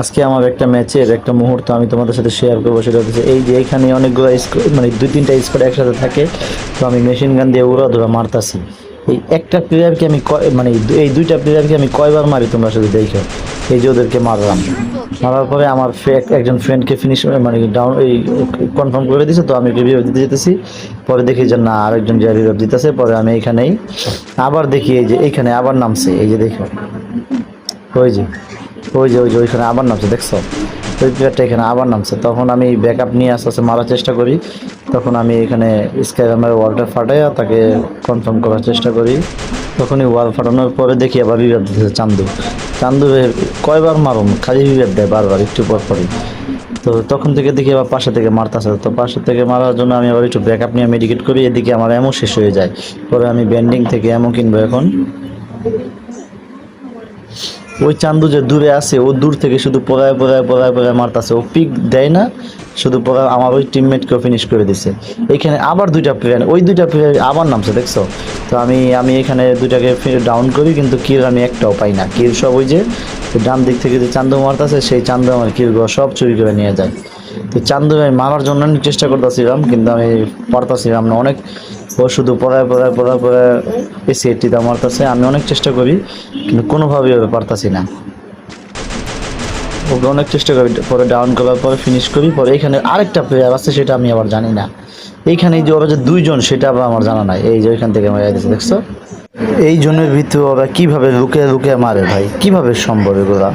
আজকে আমার একটা ম্যাচের একটা মুহূর্ত আমি তোমাদের সাথে শেয়ার করব, সেটা হচ্ছে এই যে এখানে অনেকগুলো মানে দুই তিনটা স্কোয়াড একসাথে থাকে, তো আমি মেশিন গান দিয়ে উড়া ধরা মারতাছি। এই একটা প্লেয়ারকে আমি মানে এই দুইটা প্লেয়ারকে আমি কয়বার মারি তোমরা সাথে দেখো। এই যে ওদেরকে মারলাম। মারার পরে আমার একজন ফ্রেন্ডকে ফিনিশ মানে ডাউন এই কনফার্ম করে দিছে, তো আমি রিভিউ দিতে যেতেছি। পরে দেখি যে না, আরেকজন যে রিভিউ দিতেছে, পরে আমি এইখানেই আবার দেখি এই যে এইখানে আবার নামছে, এই যে দেখো। ওই যে। ওই যে ওই যে, ওইখানে আবার নামছে, দেখছ? ওই প্লেয়ারটা এখানে আবার নামছে। তখন আমি ব্যাকআপ নিয়ে আস্তে আস্তে মারার চেষ্টা করি। তখন আমি এখানে স্কাইরামের ওয়ালটা ফাটাইয়া তাকে কনফার্ম করার চেষ্টা করি। তখনই ওয়াল ফাটানোর পরে দেখি আবার বিবাদ দিতেছে চান্দু। চান্দু কয়বার মারুম? খালি বিবাদ দেয় বারবার, একটু পর পরই। তো তখন থেকে দেখি আবার পাশে থেকে মারতেছে। তো পাশে থেকে মারার জন্য আমি আবার একটু ব্যাকআপ নিয়ে মেডিকেট করি। এদিকে আমার এমন শেষ হয়ে যায়। পরে আমি ব্যান্ডিং থেকে এমন কিনবো এখন। ওই চান্দু যে দূরে আছে, ও দূর থেকে শুধু পড়ায় পড়ায় পড়ায় পড়ায় মারতাছে। ও পিক দেয় না, শুধু পড়ায় আমার ওই টিমমেটকেও ফিনিশ করে দিছে। এখানে আবার দুইটা প্লেয়ার ওই দুইটা প্লেয়ার আবার নামছে, দেখছ? তো আমি আমি এখানে দুইটাকে ডাউন করি, কিন্তু কিল আমি একটাও পাই না। কিল সব ওই যে ডান দিক থেকে যে চান্দু মারতাছে সেই চান্দু আমার কিলগুলো সব চুরি করে নিয়ে যায়। তো চান্দু আমি মারার জন্য আমি চেষ্টা করতেছিলাম, কিন্তু আমি পারতাছিলাম না। অনেক ও শুধু পড়ায় পড়ায় পড়ায় পড়ায় এসি এটিতে মারতেছে, আমি অনেক চেষ্টা করি, কিন্তু কোনোভাবেই পারতাছি না। অনেক চেষ্টা করি, পরে ডাউন করার পরে ফিনিশ করি, পরে এখানে আরেকটা প্লেয়ার আছে, সেটা আমি আবার জানি না। এইখানে এই যে ওরা যে দুইজন, সেটা আবার আমার জানা নাই। এই যে ওইখান থেকে আমার দিচ্ছে দেখছ? এই জনের ভিতরে ওরা কীভাবে লুকে লুকে মারে ভাই? কীভাবে সম্ভব এগুলা?